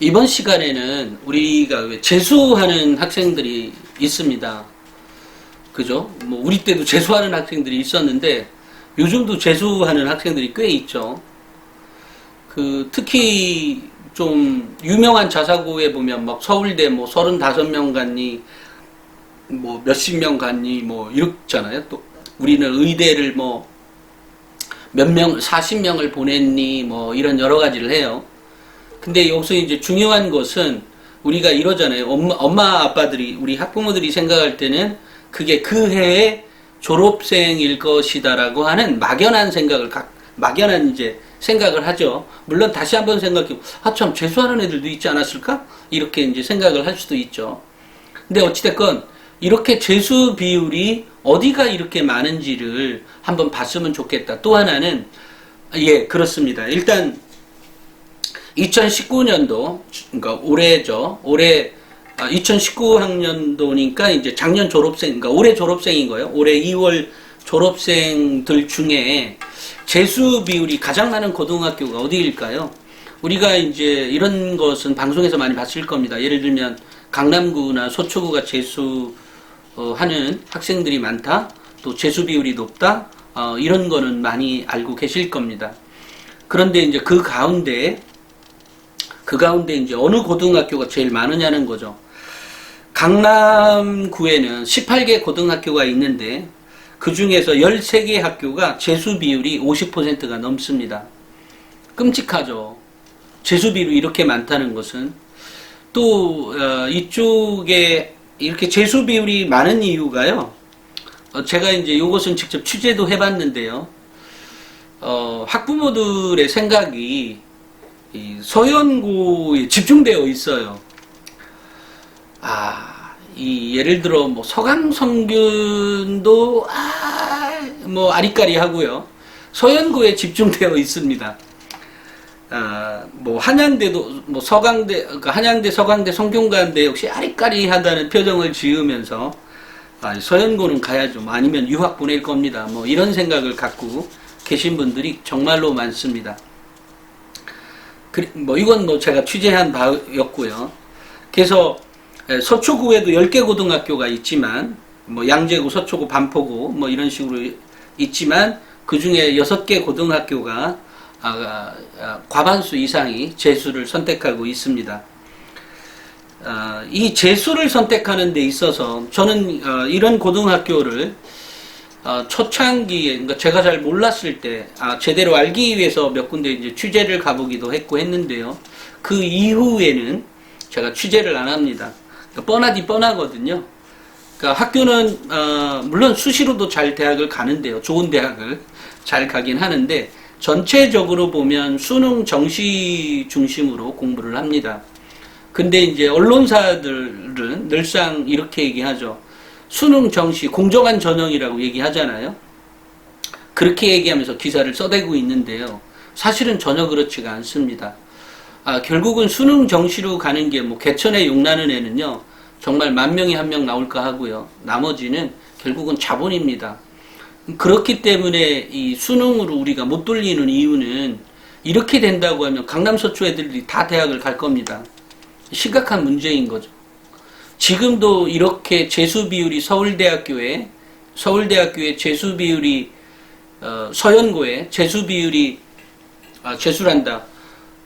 이번 시간에는 우리가 왜 재수하는 학생들이 있습니다. 그죠? 뭐 우리 때도 재수하는 학생들이 있었는데 요즘도 재수하는 학생들이 꽤 있죠. 그 특히 좀 유명한 자사고에 보면 막 서울대 뭐 35명 갔니 뭐 몇십 명 갔니 뭐 이렇잖아요. 또 우리는 의대를 뭐 몇 명, 40명을 보냈니 뭐 이런 여러 가지를 해요. 근데 여기서 이제 중요한 것은 우리가 이러잖아요. 엄마, 엄마 아빠들이 우리 학부모들이 생각할 때는 그게 그 해의 졸업생일 것이다라고 하는 막연한 생각을 각 막연한 이제 생각을 하죠. 물론 다시 한번 생각해, 아참 재수하는 애들도 있지 않았을까? 이렇게 이제 생각을 할 수도 있죠. 근데 어찌됐건 이렇게 재수 비율이 어디가 이렇게 많은지를 한번 봤으면 좋겠다. 또 하나는 예 그렇습니다. 일단 2019년도 그러니까 올해죠. 올해 2019학년도니까 이제 작년 졸업생, 그러니까 올해 졸업생인 거예요. 올해 2월 졸업생들 중에 재수 비율이 가장 많은 고등학교가 어디일까요? 우리가 이제 이런 것은 방송에서 많이 봤을 겁니다. 예를 들면 강남구나 서초구가 재수 어, 하는 학생들이 많다. 또 재수 비율이 높다. 어, 이런 거는 많이 알고 계실 겁니다. 그런데 이제 그 가운데 그 가운데 이제 어느 고등학교가 제일 많으냐는 거죠. 강남구에는 18개 고등학교가 있는데 그 중에서 13개 학교가 재수 비율이 50%가 넘습니다. 끔찍하죠. 재수 비율이 이렇게 많다는 것은 또 어, 이쪽에 이렇게 재수 비율이 많은 이유가요. 어, 제가 이제 이것은 직접 취재도 해봤는데요. 어, 학부모들의 생각이 이 서연고에 집중되어 있어요. 아, 이 예를 들어 뭐 서강성균도 아, 뭐 아리까리 하고요. 서연고에 집중되어 있습니다. 아, 뭐 한양대도 뭐 서강대 그러니까 한양대 서강대 성균관대 역시 아리까리하다는 표정을 지으면서 아, 서연고는 가야죠. 뭐 아니면 유학 보낼 겁니다. 뭐 이런 생각을 갖고 계신 분들이 정말로 많습니다. 그, 뭐 이건 뭐 제가 취재한 바였고요. 그래서 에, 서초구에도 10개 고등학교가 있지만 뭐 양재구, 서초구, 반포구 뭐 이런 식으로 있지만 그 중에 6개 고등학교가 아, 아, 과반수 이상이 재수를 선택하고 있습니다. 아, 이 재수를 선택하는 데 있어서 저는 어, 이런 고등학교를 어, 초창기에 그러니까 제가 잘 몰랐을 때 아, 제대로 알기 위해서 몇 군데 이제 취재를 가보기도 했고 했는데요. 그 이후에는 제가 취재를 안 합니다. 그러니까 뻔하디 뻔하거든요. 그러니까 학교는 어, 물론 수시로도 잘 대학을 가는데요. 좋은 대학을 잘 가긴 하는데 전체적으로 보면 수능 정시 중심으로 공부를 합니다. 근데 이제 언론사들은 늘상 이렇게 얘기하죠. 수능 정시 공정한 전형이라고 얘기하잖아요. 그렇게 얘기하면서 기사를 써대고 있는데요. 사실은 전혀 그렇지가 않습니다. 아, 결국은 수능 정시로 가는 게 뭐 개천에 용나는 애는요. 정말 만 명이 한 명 나올까 하고요. 나머지는 결국은 자본입니다. 그렇기 때문에 이 수능으로 우리가 못 돌리는 이유는 이렇게 된다고 하면 강남 서초 애들이 다 대학을 갈 겁니다. 심각한 문제인 거죠. 지금도 이렇게 재수 비율이 서울대학교에 서울대학교의 재수 비율이 어, 서연고에 재수 비율이 아, 재수란다.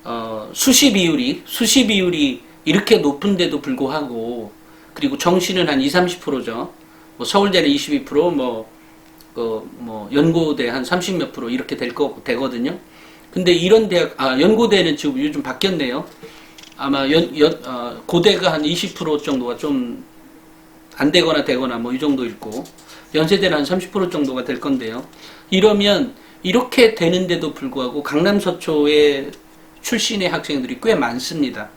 어, 수시 비율이 수시 비율이 이렇게 높은데도 불구하고 그리고 정시는 한 2, 30%죠. 뭐 서울대는 22%뭐 그뭐 연고대 한 30 몇 프로 이렇게 될 거 되거든요. 근데 이런 대학 아 연고대는 지금 요즘 바뀌었네요. 아마 연, 연 어, 고대가 한 20% 정도가 좀 안 되거나 되거나 뭐 이 정도 있고 연세대는 한 30% 정도가 될 건데요. 이러면 이렇게 되는데도 불구하고 강남 서초의 출신의 학생들이 꽤 많습니다.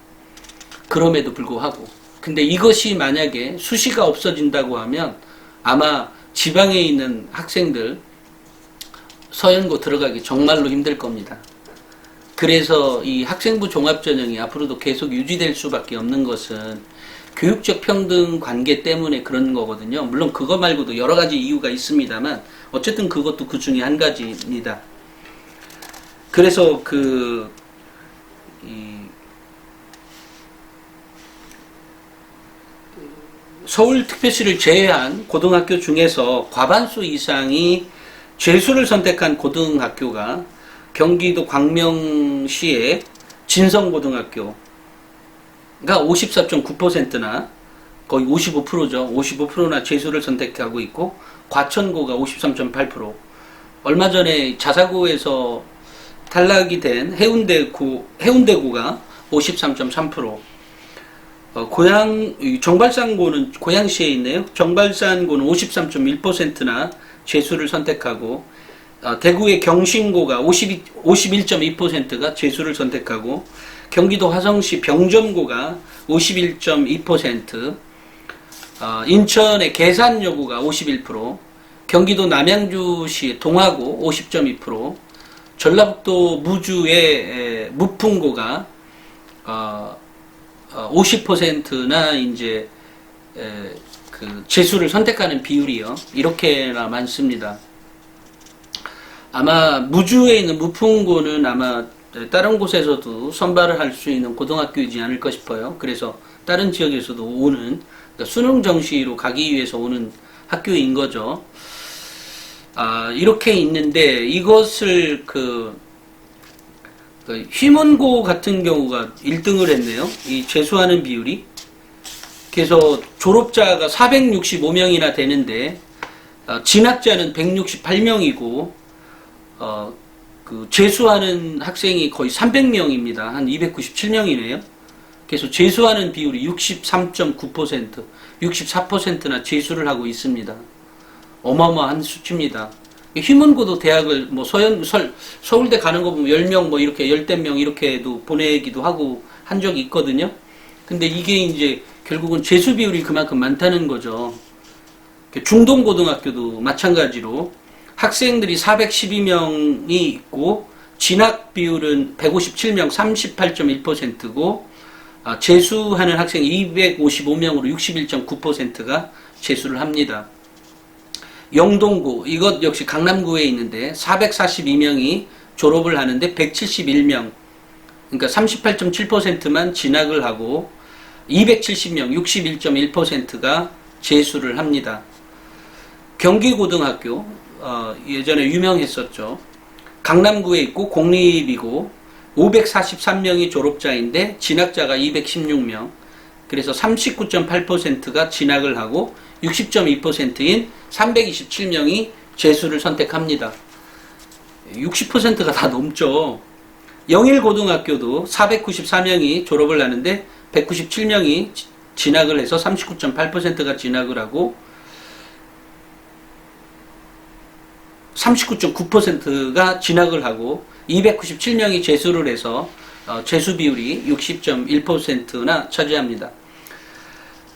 그럼에도 불구하고 근데 이것이 만약에 수시가 없어진다고 하면 아마 지방에 있는 학생들 서연고 들어가기 정말로 힘들 겁니다. 그래서 이 학생부 종합전형이 앞으로도 계속 유지될 수밖에 없는 것은 교육적 평등 관계 때문에 그런 거거든요. 물론 그거 말고도 여러 가지 이유가 있습니다만 어쨌든 그것도 그 중에 한 가지입니다. 그래서 그 서울특별시를 제외한 고등학교 중에서 과반수 이상이 재수를 선택한 고등학교가 경기도 광명시의 진성고등학교가 54.9%나 거의 55%죠. 55%나 재수를 선택하고 있고 과천고가 53.8%. 얼마 전에 자사고에서 탈락이 된 해운대고 해운대고가 53.3%. 어, 고양 이 정발산고는 고양시에 있네요. 정발산고는 53.1%나 재수를 선택하고 어, 대구의 경신고가 52, 51.2%가 재수를 선택하고 경기도 화성시 병점고가 51.2%, 어, 인천의 계산여고가 51%, 경기도 남양주시 동화고 50.2%, 전라북도 무주의 에, 무풍고가 어, 어, 50%나 이제 에, 그 재수를 선택하는 비율이요 이렇게나 많습니다. 아마 무주에 있는 무풍고는 아마 다른 곳에서도 선발을 할 수 있는 고등학교이지 않을까 싶어요. 그래서 다른 지역에서도 오는 그러니까 수능 정시로 가기 위해서 오는 학교인 거죠. 아, 이렇게 있는데 이것을 그, 그 휘문고 같은 경우가 1등을 했네요. 이 재수하는 비율이. 그래서 졸업자가 465명이나 되는데 어, 진학자는 168명이고 어, 그 재수하는 학생이 거의 300명입니다. 한 297명이네요. 그래서 재수하는 비율이 63.9%, 64%나 재수를 하고 있습니다. 어마어마한 수치입니다. 휘문고도 대학을 뭐 서현 설, 서울대 가는 거 보면 10명 뭐 이렇게 열댓 명 이렇게도 보내기도 하고 한 적이 있거든요. 근데 이게 이제 결국은 재수 비율이 그만큼 많다는 거죠. 중동고등학교도 마찬가지로 학생들이 412명이 있고 진학 비율은 157명 38.1%고 아, 재수하는 학생 255명으로 61.9%가 재수를 합니다. 영동구 이것 역시 강남구에 있는데 442명이 졸업을 하는데 171명 그러니까 38.7%만 진학을 하고 270명 61.1%가 재수를 합니다. 경기고등학교 어, 예전에 유명했었죠. 강남구에 있고 공립이고 543명이 졸업자인데 진학자가 216명. 그래서 39.8%가 진학을 하고 60.2%인 327명이 재수를 선택합니다. 60%가 다 넘죠. 영일고등학교도 494명이 졸업을 하는데 197명이 진학을 해서 39.8%가 진학을 하고 39.9%가 진학을 하고 297명이 재수를 해서 어, 재수 비율이 60.1%나 차지합니다.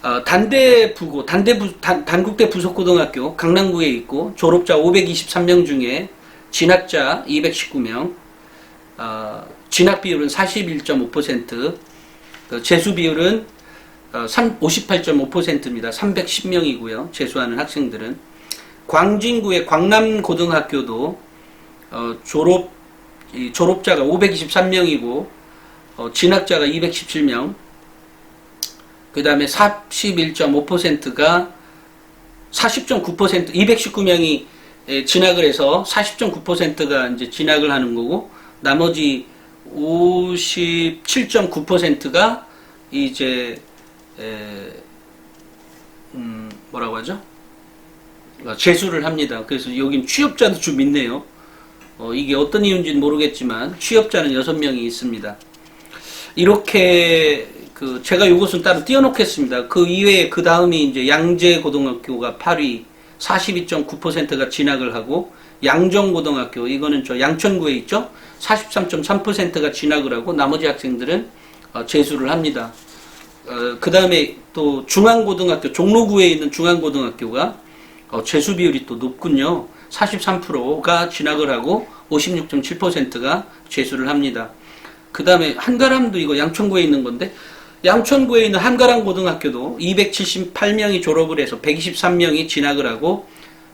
어, 단대 부고 단대 부 단, 단국대 부속고등학교 강남구에 있고 졸업자 523명 중에 진학자 219명, 어, 진학 비율은 41.5%, 그 재수 비율은 어, 58.5%입니다. 310명이고요. 재수하는 학생들은 광진구의 광남고등학교도 어, 졸업 이 졸업자가 523명이고 어, 진학자가 217명. 그 다음에 41.5%가 40.9% 219명이 진학을 해서 40.9%가 이제 진학을 하는 거고 나머지 57.9%가 이제 에, 음, 뭐라고 하죠? 어, 재수를 합니다. 그래서 여긴 취업자도 좀 있네요. 어, 이게 어떤 이유인지는 모르겠지만 취업자는 6명이 있습니다. 이렇게 그 제가 이것은 따로 띄워놓겠습니다. 그 이외에 그 다음이 이제 양재고등학교가 8위 42.9%가 진학을 하고 양정고등학교 이거는 저 양천구에 있죠. 43.3%가 진학을 하고 나머지 학생들은 어, 재수를 합니다. 어, 그 다음에 또 중앙고등학교 종로구에 있는 중앙고등학교가 어, 재수 비율이 또 높군요. 43%가 진학을 하고 56.7%가 재수를 합니다. 그 다음에 한가람도 이거 양천구에 있는 건데 양천구에 있는 한가람 고등학교도 278명이 졸업을 해서 123명이 진학을 하고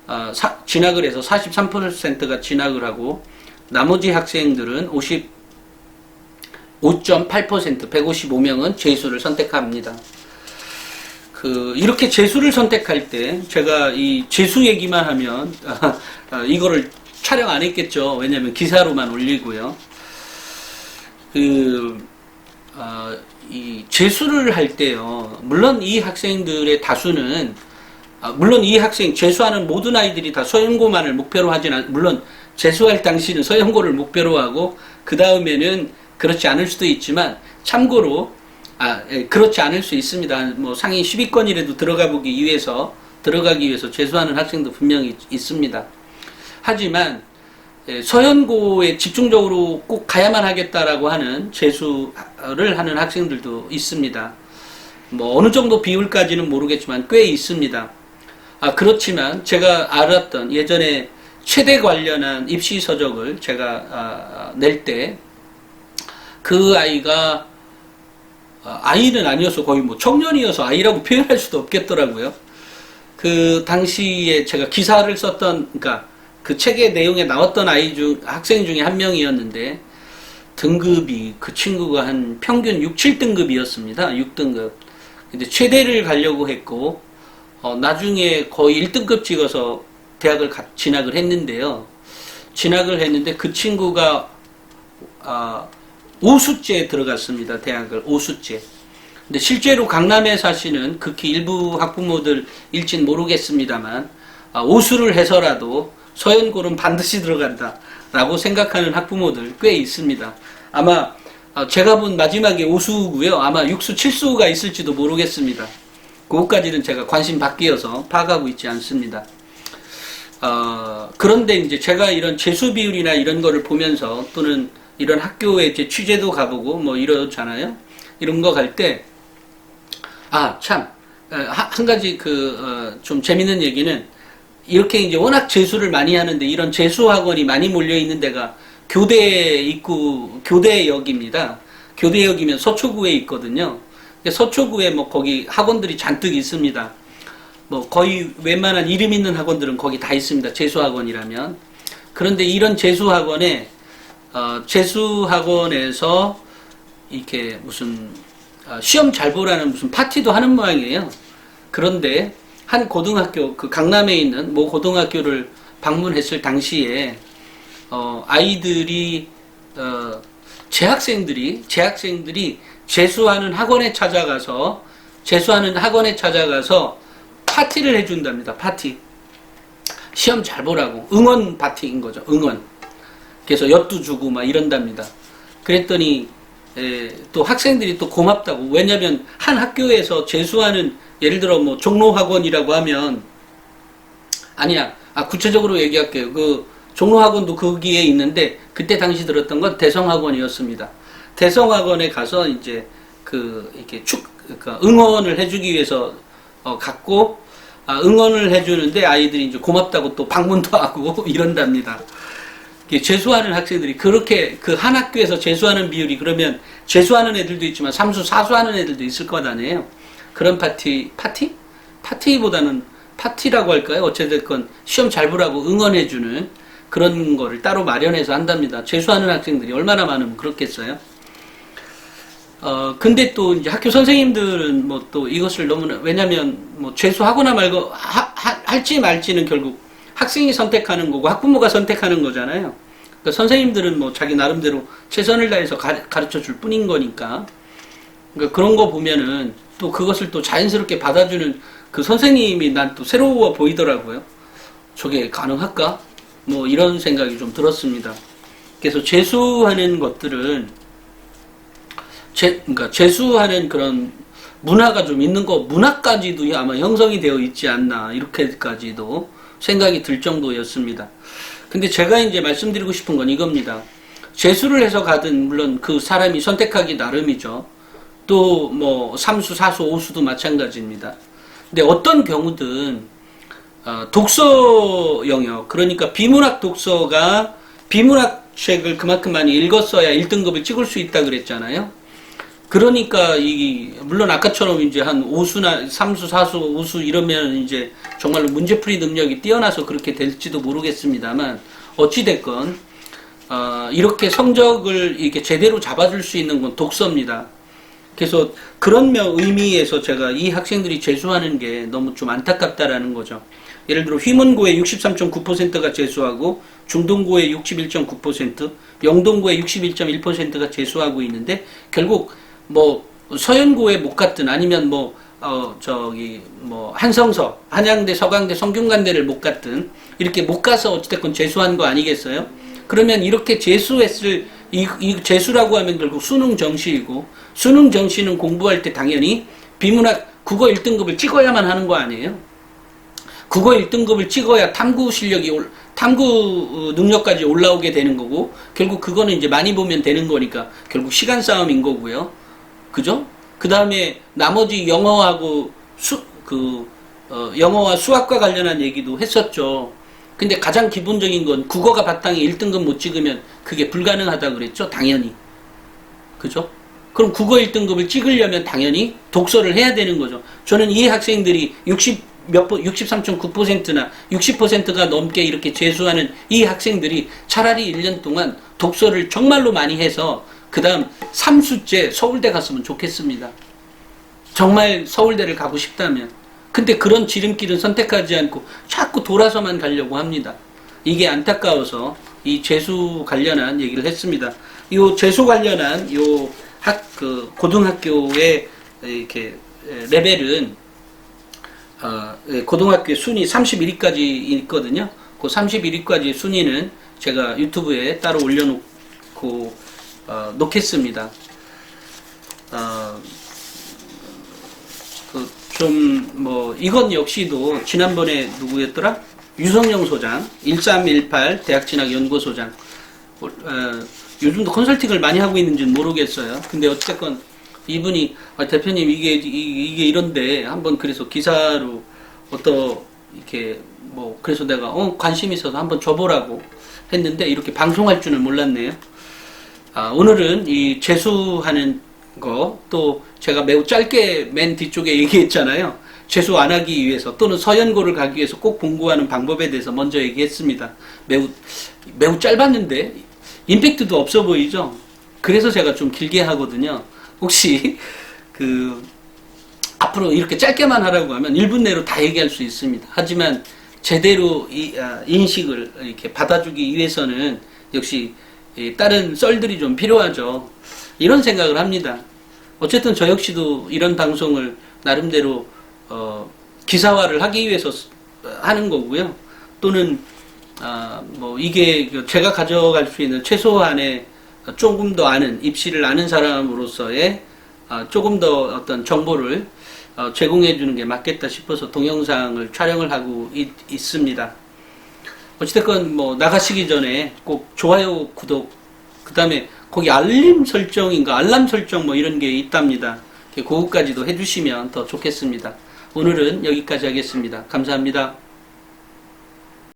어, 사, 진학을 해서 43%가 진학을 하고 나머지 학생들은 55.8% 155명은 재수를 선택합니다. 그 이렇게 재수를 선택할 때 제가 이 재수 얘기만 하면 아, 이거를 촬영 안 했겠죠. 왜냐하면 기사로만 올리고요. 그 어, 이 재수를 할 때요. 물론 이 학생들의 다수는 아, 물론 이 학생 재수하는 모든 아이들이 다 서영고만을 목표로 하진 않. 물론 재수할 당시는 서영고를 목표로 하고 그 다음에는 그렇지 않을 수도 있지만 참고로 아 예, 그렇지 않을 수 있습니다. 뭐 상위 10위권이라도 들어가 보기 위해서 들어가기 위해서 재수하는 학생도 분명히 있습니다. 하지만 예, 서연고에 집중적으로 꼭 가야만 하겠다라고 하는 재수를 하는 학생들도 있습니다. 뭐 어느 정도 비율까지는 모르겠지만 꽤 있습니다. 아 그렇지만 제가 알았던 예전에 최대 관련한 입시 서적을 제가 아, 낼때 그 아이가 아, 아이는 아니어서 거의 뭐 청년이어서 아이라고 표현할 수도 없겠더라고요. 그 당시에 제가 기사를 썼던 그러니까 그 책의 내용에 나왔던 아이 중 학생 중에 한 명이었는데 등급이 그 친구가 한 평균 6, 7등급이었습니다. 6등급. 근데 최대를 가려고 했고 어, 나중에 거의 1등급 찍어서 대학을 가- 진학을 했는데요. 진학을 했는데 그 친구가 아, 오수째에 들어갔습니다. 대학을 오수째. 근데 실제로 강남에 사시는 극히 일부 학부모들 일진 모르겠습니다만 아, 오수를 해서라도 서연골은 반드시 들어간다라고 생각하는 학부모들 꽤 있습니다. 아마 아, 제가 본 마지막에 오수고요. 아마 육수, 칠수가 있을지도 모르겠습니다. 그것까지는 제가 관심 밖이어서 파악하고 있지 않습니다. 어, 그런데 이제 제가 이런 재수 비율이나 이런 거를 보면서 또는 이런 학교에 이제 취재도 가보고 뭐 이러잖아요. 이런 거 갈 때, 아, 참, 어, 하- 한 가지 그, 어, 좀 재밌는 얘기는 이렇게 이제 워낙 재수를 많이 하는데 이런 재수 학원이 많이 몰려 있는 데가 교대 입구, 교대역입니다. 교대역이면 서초구에 있거든요. 서초구에 뭐 거기 학원들이 잔뜩 있습니다. 뭐 거의 웬만한 이름 있는 학원들은 거기 다 있습니다. 재수학원이라면. 그런데 이런 재수학원에 어, 재수학원에서 이렇게 무슨 어, 시험 잘 보라는 무슨 파티도 하는 모양이에요. 그런데 한 고등학교 그 강남에 있는 모 고등학교를 방문했을 당시에 어, 아이들이 어, 재학생들이 재학생들이 재수하는 학원에 찾아가서 재수하는 학원에 찾아가서 파티를 해준답니다. 파티. 시험 잘 보라고. 응원 파티인 거죠. 응원. 그래서 엿도 주고 막 이런답니다. 그랬더니 에, 또 학생들이 또 고맙다고. 왜냐면 한 학교에서 재수하는 예를 들어 뭐 종로학원이라고 하면 아니야. 아 구체적으로 얘기할게요. 그 종로학원도 거기에 있는데 그때 당시 들었던 건 대성학원이었습니다. 대성학원에 가서 이제 그 이렇게 축 그러니까 응원을 해주기 위해서 어, 갔고 아, 응원을 해주는데 아이들이 이제 고맙다고 또 방문도 하고 이런답니다. 이게 재수하는 학생들이 그렇게 그 한 학교에서 재수하는 비율이 그러면 재수하는 애들도 있지만 삼수 사수하는 애들도 있을 것 아니에요. 그런 파티 파티 파티보다는 파티라고 할까요? 어찌됐건 시험 잘 보라고 응원해주는 그런 거를 따로 마련해서 한답니다. 재수하는 학생들이 얼마나 많으면 그렇겠어요? 어, 근데 또 이제 학교 선생님들은 뭐 또 이것을 너무나, 왜냐면 뭐 재수하거나 말고 하, 하- 할지 말지는 결국 학생이 선택하는 거고 학부모가 선택하는 거잖아요. 그러니까 선생님들은 뭐 자기 나름대로 최선을 다해서 가, 가르쳐 줄 뿐인 거니까. 그러니까 그런 거 보면은 또 그것을 또 자연스럽게 받아주는 그 선생님이 난 또 새로워 보이더라고요. 저게 가능할까? 뭐 이런 생각이 좀 들었습니다. 그래서 재수하는 것들은 재, 그러니까 재수하는 그런 문화가 좀 있는 거, 문화까지도 아마 형성이 되어 있지 않나, 이렇게까지도 생각이 들 정도였습니다. 근데 제가 이제 말씀드리고 싶은 건 이겁니다. 재수를 해서 가든, 물론 그 사람이 선택하기 나름이죠. 또 뭐, 삼수, 사수, 오수도 마찬가지입니다. 근데 어떤 경우든, 어, 독서 영역, 그러니까 비문학 독서가 비문학 책을 그만큼 많이 읽었어야 1등급을 찍을 수 있다 그랬잖아요. 그러니까 이 물론 아까처럼 이제 한 오수나 삼수, 사수, 우수 이러면 이제 정말로 문제풀이 능력이 뛰어나서 그렇게 될지도 모르겠습니다만 어찌 됐건 어, 이렇게 성적을 이렇게 제대로 잡아줄 수 있는 건 독서입니다. 그래서 그런 면 의미에서 제가 이 학생들이 재수하는 게 너무 좀 안타깝다라는 거죠. 예를 들어 휘문고의 63.9%가 재수하고 중동고의 61.9%, 영동고의 61.1%가 재수하고 있는데 결국 뭐 서연고에 못 갔든 아니면 뭐 어 저기 뭐 한성서, 한양대, 서강대, 성균관대를 못 갔든 이렇게 못 가서 어찌됐건 재수한 거 아니겠어요? 그러면 이렇게 재수했을 이, 이 재수라고 하면 결국 수능 정시이고 수능 정시는 공부할 때 당연히 비문학 국어 1등급을 찍어야만 하는 거 아니에요? 국어 1등급을 찍어야 탐구 실력이 올, 탐구 어, 능력까지 올라오게 되는 거고 결국 그거는 이제 많이 보면 되는 거니까 결국 시간 싸움인 거고요. 그죠? 그 다음에 나머지 영어하고 수, 그, 어, 영어와 수학과 관련한 얘기도 했었죠. 근데 가장 기본적인 건 국어가 바탕에 1등급 못 찍으면 그게 불가능하다 그랬죠. 당연히. 그죠? 그럼 국어 1등급을 찍으려면 당연히 독서를 해야 되는 거죠. 저는 이 학생들이 60몇 번, 63.9%나 60%가 넘게 이렇게 재수하는 이 학생들이 차라리 1년 동안 독서를 정말로 많이 해서 그 다음 3수째 서울대 갔으면 좋겠습니다. 정말 서울대를 가고 싶다면. 근데 그런 지름길은 선택하지 않고 자꾸 돌아서만 가려고 합니다. 이게 안타까워서 이 재수 관련한 얘기를 했습니다. 이 재수 관련한 요 학, 그, 고등학교의 이렇게 레벨은 어, 예, 고등학교 순위 31위까지 있거든요. 그 31위까지 순위는 제가 유튜브에 따로 올려놓고 어, 놓겠습니다. 어, 그 좀 뭐 이건 역시도 지난번에 누구였더라? 유성영 소장, 1318 대학진학연구소장. 어, 요즘도 컨설팅을 많이 하고 있는지는 모르겠어요. 근데 어쨌건 이분이 아, 대표님 이게 이, 게 이런데 한번 그래서 기사로 어떤 이렇게 뭐 그래서 내가 어 관심 있어서 한번 줘보라고 했는데 이렇게 방송할 줄은 몰랐네요. 아, 오늘은 이 재수하는 거 또 제가 매우 짧게 맨 뒤쪽에 얘기했잖아요. 재수 안 하기 위해서 또는 서연고를 가기 위해서 꼭 공부하는 방법에 대해서 먼저 얘기했습니다. 매우 매우 짧았는데 임팩트도 없어 보이죠. 그래서 제가 좀 길게 하거든요. 혹시 그 앞으로 이렇게 짧게만 하라고 하면 1분 내로 다 얘기할 수 있습니다. 하지만 제대로 이, 아, 인식을 이렇게 받아주기 위해서는 역시 이 다른 썰들이 좀 필요하죠. 이런 생각을 합니다. 어쨌든 저 역시도 이런 방송을 나름대로 어, 기사화를 하기 위해서 쓰- 하는 거고요. 또는 아, 뭐 이게 그 제가 가져갈 수 있는 최소한의 조금 더 아는 입시를 아는 사람으로서의 아, 조금 더 어떤 정보를 어, 제공해 주는 게 맞겠다 싶어서 동영상을 촬영을 하고 있, 있습니다. 어찌됐건 뭐 나가시기 전에 꼭 좋아요, 구독, 그 다음에 거기 알림 설정인가 알람 설정 뭐 이런 게 있답니다. 그거까지도 해주시면 더 좋겠습니다. 오늘은 여기까지 하겠습니다. 감사합니다.